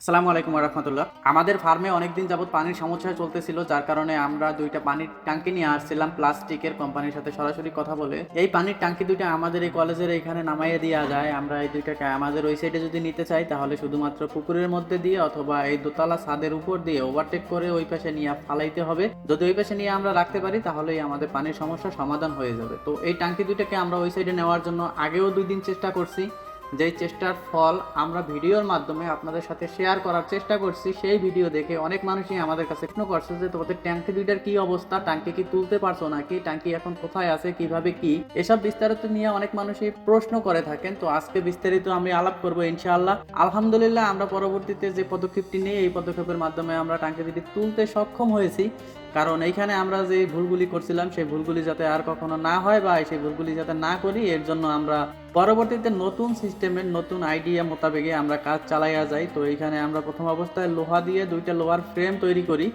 আসসালামু আলাইকুম রহমতুল্লাহ। আমাদের ফার্মে অনেকদিন যাবত পানির সমস্যা চলতেছিল, যার কারণে আমরা দুইটা পানির ট্যাঙ্কি নিয়ে আসছিলাম, প্লাস্টিকের কোম্পানির সাথে সরাসরি কথা বলে। এই পানির ট্যাঙ্কি দুইটা আমাদের এই কলেজের এখানে নামাইয়ে দেওয়া যায়। আমরা এই দুইটাকে আমাদের ওই সাইডে যদি নিতে চাই, তাহলে শুধুমাত্র পুকুরের মধ্যে দিয়ে অথবা এই দোতলা ছাদের উপর দিয়ে ওভারটেক করে ওই পাশে নিয়ে ফালাইতে হবে। যদি ওই পাশে নিয়ে আমরা রাখতে পারি, তাহলেই আমাদের পানির সমস্যা সমাধান হয়ে যাবে। তো এই ট্যাঙ্কি দুইটাকে আমরা ওই সাইডে নেওয়ার জন্য আগেও দুই দিন চেষ্টা করছি। যেই চেষ্টার ফল আমরা ভিডিওর মাধ্যমে আপনাদের সাথে শেয়ার করার চেষ্টা করছি, সেই ভিডিও দেখে অনেক মানুষই আমাদের কাছে প্রশ্ন করছে যে, তোমাদের ট্যাঙ্কি দুইটার কি অবস্থা? ট্যাঙ্কি কি তুলতে পারছ নাকি? ট্যাঙ্কি এখন কোথায় আছে? কীভাবে কি? এসব বিস্তারিত নিয়ে অনেক মানুষই প্রশ্ন করে থাকেন। তো আজকে বিস্তারিত আমি আলাপ করব ইনশাআল্লাহ। আলহামদুলিল্লাহ, আমরা পরবর্তীতে যে পদক্ষেপটি নিয়ে এই পদক্ষেপের মাধ্যমে আমরা ট্যাঙ্কি দুটি তুলতে সক্ষম হয়েছি, কারণ এইখানে আমরা যে ভুলগুলি করছিলাম, সেই ভুলগুলি যাতে আর কখনো না হয় বা সেই ভুলগুলি যাতে না করি, এর জন্য আমরা পরবর্তীতে নতুন সিস্টেমের নতুন আইডিয়া মোতাবেকে আমরা কাজ চালাইয়া যাই। তো এখানে আমরা প্রথম অবস্থায় লোহা দিয়ে দুইটা লোহার ফ্রেম তৈরি করি।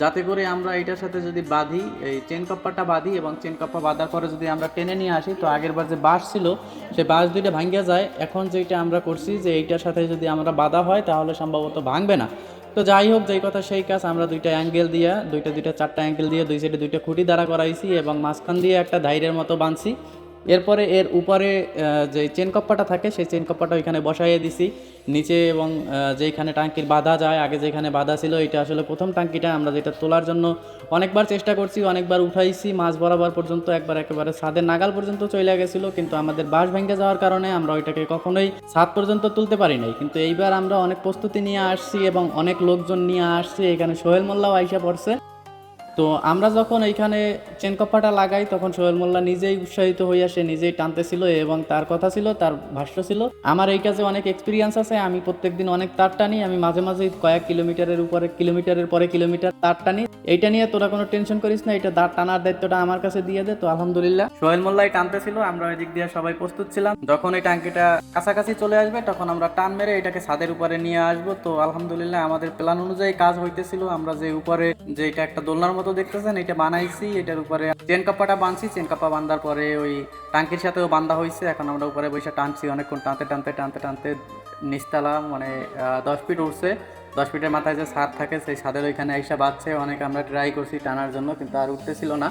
যাতে করে আমরা এটার সাথে যদি বাঁধি, এই চেন কাপ্পাটা বাঁধি এবং চেন কাপ্পা বাঁধার পরে যদি আমরা টেনে নিয়ে আসি, তো আগের বার যে বাঁশ ছিল সেই বাঁশ দুইটা ভাঙ্গিয়া যায়। এখন যেটা আমরা করছি যে এইটার সাথে যদি আমরা বাঁধা হয়, তাহলে সম্ভবত ভাঙবে না। তো যাই হোক, যেই কথা সেই কাজ আমরা দুইটা অ্যাঙ্গেল দিয়ে, দুইটা দুইটা চারটা অ্যাঙ্গেল দিয়ে, দুই সাইডে দুইটা খুঁটি দ্বারা করাইছি এবং মাঝখান দিয়ে একটা ধাইরের মতো বাঁধছি। এরপরে এর উপরে যে চেন কপ্পাটা থাকে, সেই চেন কপ্পাটা ওইখানে বসাইয়ে দিছি। নিচে এবং যেখানে টাঙ্কির বাধা যায়, আগে যেখানে বাধা ছিল, এটা আসলে প্রথম টাঙ্কিটা। আমরা যেটা তোলার জন্য অনেকবার চেষ্টা করছি, অনেকবার উঠাইছি, মাছ বরাবর পর্যন্ত একবার একেবারে ছাদের নাগাল পর্যন্ত চলে গেছিল, কিন্তু আমাদের বাঁশ ভেঙে যাওয়ার কারণে আমরা ওইটাকে কখনোই ছাদ পর্যন্ত তুলতে পারি নাই। কিন্তু এইবার আমরা অনেক প্রস্তুতি নিয়ে আসছি এবং অনেক লোকজন নিয়ে আসছি, এখানে সোহেল মোল্লাও আইসা পড়ছে। তো আমরা যখন এইখানে চেন কপ্পাটা লাগাই, তখন সোহেল মোল্লা নিজেই উৎসাহিত হইয়া সে নিজেই টানতেছিল এবং তার কথা ছিল, তার ভাষ্য ছিল, আমার এই কাজে অনেক এক্সপিরিয়েন্স আছে, আমি প্রত্যেকদিন অনেক তার টানি, আমি মাঝে মাঝে কয়েক কিলোমিটারের উপরে, কিলোমিটারের পরে কিলোমিটার তার টানি। এইটা নিয়ে তোরা কোনো টেনশন করিস না এটা দাঁড় টানার দায়িত্বটা আমার কাছে দিয়ে দে। তো আলহামদুলিল্লাহ। সোহেল মোল্লাই টানতেছিল, আমরা ওই দিক দিয়ে সবাই প্রস্তুত ছিলাম। যখন এই টাঙ্কিটা কাছাকাছি চলে আসবে, তখন আমরা টান মেরে এটাকে ছাদের উপরে নিয়ে আসব। তো আলহামদুলিল্লাহ, আমাদের প্ল্যান অনুযায়ী কাজ হইতেছিল। আমরা যে উপরে, যে এটা একটা দোলনার মতো দেখতেছেন, এটা বানাইছি, এটার উপরে চেন কাপ্পাটা বানছি, চেন কাপ্পা বান্ধার পরে ওই টাঙ্কির সাথেও বান্ধা হয়েছে এখন আমরা উপরে বসে টানছি, অনেকক্ষণ টানতে টানতে টানতে টানতে নিচতলা মানে দশ ফিট উঠছে। দশ ফিটের মাথায় যে ছাদ থাকে, সেই ছাদের ওইখানে এসে বাঁচছে অনেক আমরা ট্রাই করছি টানার জন্য, কিন্তু আর উঠতেছিল না।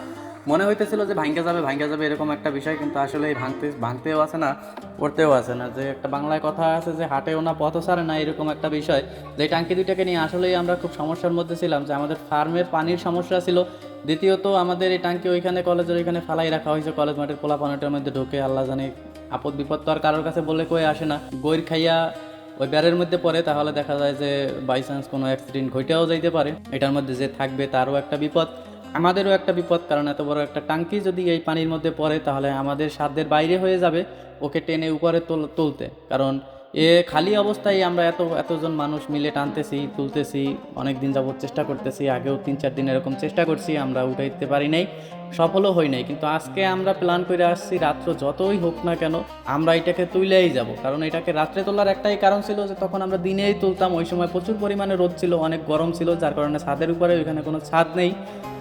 মনে হইতেছিল যে ভাঙ্গা যাবে ভাঙ্গা যাবে এরকম একটা বিষয়, কিন্তু আসলে এই ভাঙতে, ভাঙতেও আছে না, পড়তেও আছে না। যে একটা বাংলায় কথা আছে যে হাটেও না পথ সারে না, এরকম একটা বিষয়। যে টাঙ্কি দুইটাকে নিয়ে আসলেই আমরা খুব সমস্যার মধ্যে ছিলাম, যে আমাদের ফার্মের পানির সমস্যা ছিল। দ্বিতীয়ত আমাদের এই টাঙ্কি ওইখানে, কলেজের ওইখানে ফালাই রাখা হয়েছে, কলেজ মাঠের পোলা পানিটার মধ্যে ঢুকে আল্লাহ জানে আপদ বিপদ তো আর কারোর কাছে বলে কয়ে আসে না। গৈর খাইয়া ওই ব্যারের মধ্যে পড়ে, তাহলে দেখা যায় যে বাই চান্স কোনো অ্যাক্সিডেন্ট ঘটেও যাইতে পারে। এটার মধ্যে যে থাকবে তারও একটা বিপদ। আমাদেরও একটা বিপদ, কারণ এত বড় একটা টাঙ্কি যদি এই পানির মধ্যে পড়ে, তাহলে আমাদের সাধ্যের বাইরে হয়ে যাবে ওকে টেনে উপরে তোল- তুলতে। কারণ এ খালি অবস্থায় আমরা এত, এতজন মানুষ মিলে টানতেছি, তুলতেছি অনেক দিন যাবত চেষ্টা করতেছি, আগেও তিন চার দিন এরকম চেষ্টা করছি, আমরা উঠে দিতে পারি নাই। সফলও হই নাই, কিন্তু আজকে আমরা প্ল্যান করে আসছি রাত্র যতই হোক না কেন, আমরা এটাকে তুইলেই যাব। কারণ এটাকে রাত্রে তোলার একটাই কারণ ছিল যে তখন আমরা দিনেই তুলতাম, ওই সময় প্রচুর পরিমাণে রোদ ছিল, অনেক গরম ছিল, যার কারণে ছাদের উপরে ওইখানে কোনো ছাদ নেই।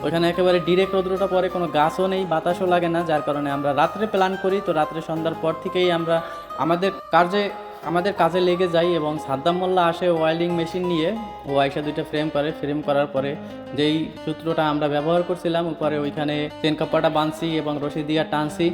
ওইখানে একেবারে ডিরেক্ট রোদ্রটা পরে কোনো গাছও নেই, বাতাসও লাগে না, যার কারণে আমরা রাত্রে প্ল্যান করি। তো রাত্রে সন্ধ্যার পর থেকেই আমরা আমাদের কাজে আমাদের কাজে লেগে যাই এবং সাদ্দাম মোল্লা আসে ওয়েল্ডিং মেশিন নিয়ে। ও আয়সা দুইটা ফ্রেম করে, ফ্রেম করার পরে যেই সূত্রটা আমরা ব্যবহার করছিলাম, উপরে ওইখানে চেন কাপড়টা বাঁধছি এবং রশি দিয়ে টানছি।